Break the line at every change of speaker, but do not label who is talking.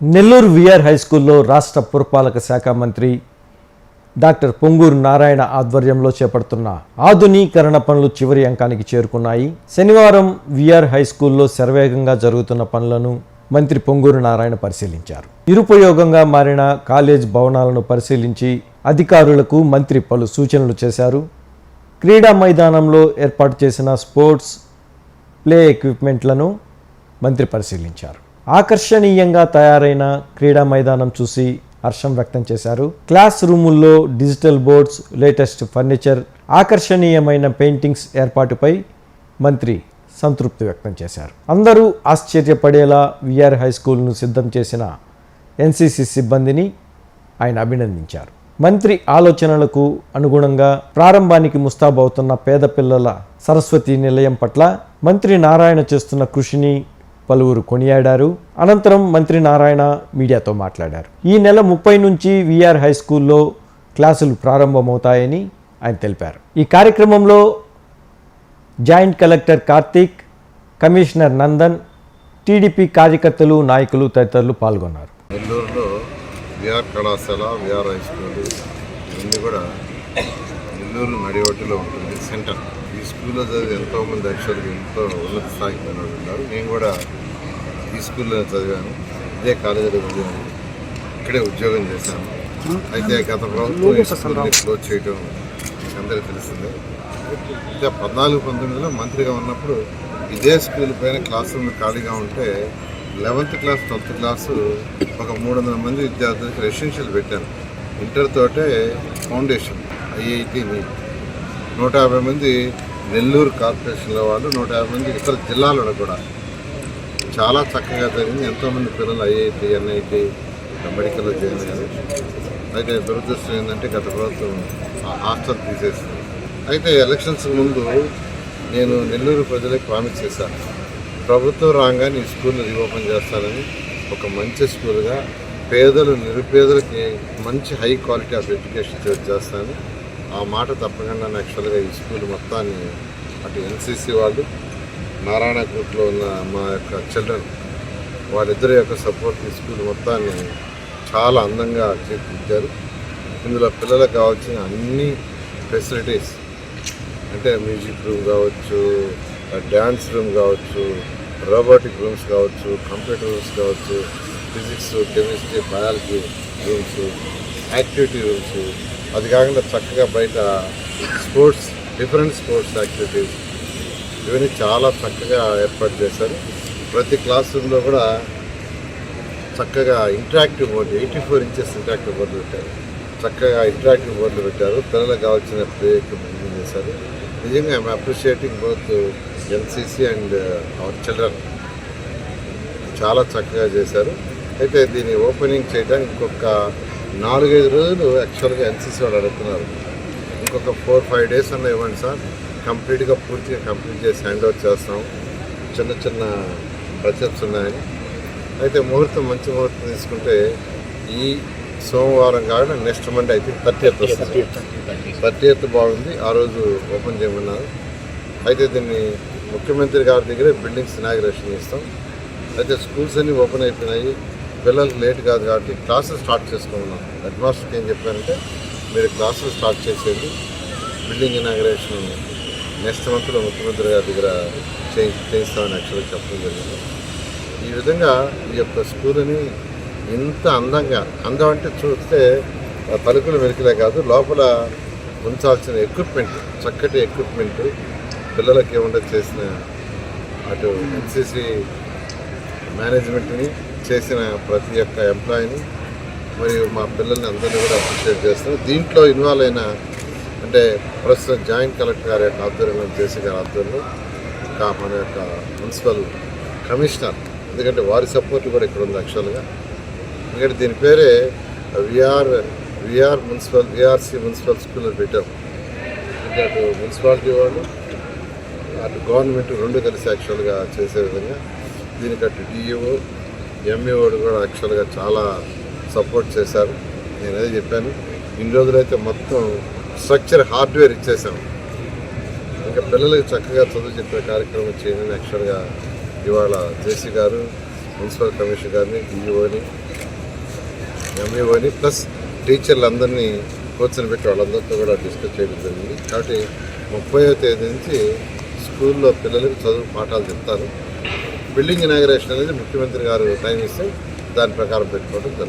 Nellore VR high స్కూల్లో రాష్ట్ర పురపాలక శాఖ మంత్రి డాక్టర్ పొంగూరు నారాయణ ఆధ్వర్యంలో చేపడుతున్న ఆధునీకరణ పనులు చివరి అంకానికి చేరుకున్నాయి. శనివారం విఆర్ హై స్కూల్లో శరవేగంగా జరుగుతున్న పనులను మంత్రి పొంగూరు నారాయణ పరిశీలించారు. నిరుపయోగంగా మారిన కాలేజ్ భవనాలను పరిశీలించి అధికారులకు మంత్రి పలు సూచనలు చేశారు. క్రీడా మైదానంలో ఏర్పాటు చేసిన స్పోర్ట్స్ ప్లే ఎక్విప్మెంట్లను మంత్రి పరిశీలించారు. ఆకర్షణీయంగా తయారైన క్రీడా మైదానం చూసి హర్షం వ్యక్తం చేశారు. క్లాస్ రూముల్లో డిజిటల్ బోర్డ్స్ లేటెస్ట్ ఫర్నిచర్ ఆకర్షణీయమైన పెయింటింగ్స్ ఏర్పాటుపై మంత్రి సంతృప్తి వ్యక్తం చేశారు. అందరూ ఆశ్చర్యపడేలా విఆర్ హై స్కూల్ను సిద్ధం చేసిన ఎన్సీసీ సిబ్బందిని ఆయన అభినందించారు. మంత్రి ఆలోచనలకు అనుగుణంగా ప్రారంభానికి ముస్తాబవుతున్న పేద పిల్లల సరస్వతి నిలయం పట్ల మంత్రి నారాయణ చేస్తున్న కృషిని పలువురు కొనియాడారు. అనంతరం మంత్రి నారాయణ మీడియాతో మాట్లాడారు. ఈ నెల ముప్పై నుంచి విఆర్ హై స్కూల్లో క్లాసులు ప్రారంభమవుతాయని ఆయన తెలిపారు. ఈ కార్యక్రమంలో joint collector Karthik commissioner Nandan TDP కార్యకర్తలు నాయకులు తదితరులు పాల్గొన్నారు.
నెల్లూరులో విఆర్ కళాశాల విఆర్ హై స్కూల్ ఇవన్నీ కూడా నెల్లూరు నడివట్టులో ఉంటుంది. సెంటర్. ఈ స్కూల్లో చదివి ఎంతోమంది యాక్చువల్గా ఎంతో ఉన్నత స్థాయికి ఉన్నారు నేను కూడా ఈ స్కూల్లో చదివాను ఇదే కాలేజీలో చదివాను ఇక్కడే ఉద్యోగం చేశాను. అయితే గత ప్రభుత్వం క్లోజ్ చేయడం అందరికీ తెలిసిందే అయితే పద్నాలుగు పంతొమ్మిదిలో మంత్రిగా ఉన్నప్పుడు ఇదే స్కూల్ పైన క్లాస్ రూమ్ ఖాళీగా ఉంటే లెవెంత్ క్లాస్ ట్వెల్త్ క్లాసు ఒక మూడు వందల మంది విద్యార్థులకు రెసిడెన్షియల్ పెట్టాను. ఇంటర్ తోటే ఫౌండేషన్ ఐఐటి నీట్ నూట యాభై మంది నెల్లూరు కార్పొరేషన్లో వాళ్ళు నూట యాభై మంది ఇతర జిల్లాలలో కూడా. చాలా చక్కగా జరిగింది. ఎంతోమంది పిల్లలు ఐఐటి ఎన్ఐటి మెడికల్లో జాయిన్ అయ్యారు. అయితే దురదృష్టం ఏంటంటే గత ప్రభుత్వం హాస్టల్ తీసేసింది. అయితే ఎలక్షన్స్ ముందు నేను నెల్లూరు ప్రజలకు ప్రామిస్ చేశాను. ప్రభుత్వం రాగానే ఈ స్కూల్ని రీఓపెన్ చేస్తానని ఒక మంచి స్కూల్గా పేదలు నిరుపేదలకి మంచి హై క్వాలిటీ ఆఫ్ ఎడ్యుకేషన్ చేస్తాను. ఆ మాట తప్పకుండా యాక్చువల్గా ఈ స్కూల్ మొత్తాన్ని అటు ఎన్సీసీ వాళ్ళు నారాయణ ఉన్న మా యొక్క చిల్డ్రన్ వాళ్ళిద్దరి యొక్క సపోర్ట్ తీసుకుని మొత్తాన్ని చాలా అందంగా తీర్చిదిద్దారు. ఇందులో పిల్లలకు కావాల్సిన అన్ని ఫెసిలిటీస్ అంటే మ్యూజిక్ రూమ్ కావచ్చు డ్యాన్స్ రూమ్ కావచ్చు రోబోటిక్ రూమ్స్ కావచ్చు కంప్యూటర్ రూమ్స్ కావచ్చు physics chemistry biology rooms activity rooms అది కాకుండా చక్కగా బయట స్పోర్ట్స్ డిఫరెంట్ స్పోర్ట్స్ యాక్టివిటీస్ ఇవన్నీ చాలా చక్కగా ఏర్పాటు చేశారు. ప్రతి క్లాస్ రూమ్లో కూడా చక్కగా interactive board eighty four inches interactive board పెట్టారు. చక్కగా ఇంటరాక్టివ్ బోర్డులు పెట్టారు. పిల్లలకు కావాల్సిన ప్లే ఎక్విప్మెంట్ చేశారు. నిజంగా I'm appreciating both NCC and our children. చాలా చక్కగా చేశారు. అయితే దీన్ని ఓపెనింగ్ చేయడానికి ఇంకొక నాలుగైదు రోజులు యాక్చువల్గా ఎన్సీసీ వాళ్ళు అడుగుతున్నారు. ఇంకొక ఫోర్ ఫైవ్ డేస్ అన్న ఇవ్వండి సార్. కంప్లీట్గా పూర్తిగా కంప్లీట్ చేసి హ్యాండ్ ఓవర్ చేస్తాం. చిన్న చిన్న బడ్జెట్స్ ఉన్నాయని అయితే ముహూర్తం మంచి ముహూర్తం తీసుకుంటే ఈ సోమవారం కాకుండా నెక్స్ట్ మండే అయితే థర్టీ ఎయిత్ వస్తుంది. థర్టీ ఎయిత్ బాగుంది. ఆ రోజు ఓపెన్ చేయమన్నారు. అయితే దీన్ని ముఖ్యమంత్రి గారి దగ్గరే బిల్డింగ్స్ ఇనాగ్రేషన్ చేస్తాం. అయితే స్కూల్స్ అన్నీ ఓపెన్ అయిపోయినాయి. పిల్లలకు లేట్ కాదు కాబట్టి క్లాసెస్ స్టార్ట్ చేసుకున్నాం హెడ్ మాస్టర్కి ఏం చెప్పారంటే మీరు క్లాసెస్ స్టార్ట్ చేసేది బిల్డింగ్ ఇనాగ్రేషన్ నెక్స్ట్ మంత్లో ముఖ్యమంత్రి గారి దగ్గర చేయి చేయిస్తామని యాక్చువల్గా చెప్పడం జరిగింది. ఈ విధంగా ఈ యొక్క స్కూల్ని ఇంత అందంగా అందం అంటే చూస్తే పలుకులు తలుపులు కాదు లోపల ఉంచాల్సిన ఎక్విప్మెంట్ చక్కటి ఎక్విప్మెంట్ పిల్లలకి ఏమన్నా చేసిన అటు ఎన్సీసీ మేనేజ్మెంట్ని చేసిన ప్రతి ఒక్క ఎంప్లాయీని మరియు మా పిల్లల్ని అందరినీ కూడా అప్రిషియేట్ చేస్తున్నాం. దీంట్లో ఇన్వాల్వ్ అయిన అంటే ప్రస్తుతం జాయింట్ కలెక్టర్ గారి యొక్క ఆధ్వర్యంలో జేసీ గారి ఆధ్వర్యంలో మన యొక్క మున్సిపల్ కమిషనర్ ఎందుకంటే వారి సపోర్ట్ కూడా ఇక్కడ ఉంది యాక్చువల్గా ఎందుకంటే దీని పేరే VR VR municipal VRC municipal school అని పెట్టాం. అంటే అటు మున్సిపాలిటీ వాళ్ళు అటు గవర్నమెంట్ రెండు కలిసి యాక్చువల్గా చేసే విధంగా దీనికి అటు డిఈఓ ఎంఈఓడు కూడా యాక్చువల్గా చాలా సపోర్ట్ చేశారు. నేను చెప్పాను. ఇన్ని రోజులైతే మొత్తం స్ట్రక్చర్ హార్డ్వేర్ ఇచ్చేసాం. ఇంకా పిల్లలకు చక్కగా చదువు చెప్పే కార్యక్రమం చేయండి. యాక్చువల్గా ఇవాళ జేసీ గారు మున్సిపల్ కమిషనర్ గారిని డిఈఓని ఎంఈఓని ప్లస్ టీచర్లందరినీ కూర్చొని పెట్టి వాళ్ళందరితో కూడా డిస్కస్ చేయడం జరిగింది. కాబట్టి ముప్పైవ తేదీ నుంచి స్కూల్లో పిల్లలకు చదువు పాఠాలు చెప్తారు బిల్డింగ్ ఇనాగరేషన్ అనేది ముఖ్యమంత్రి గారు టైం ఇస్తే దాని ప్రకారం పెట్టుకోవడం జరుగుతుంది.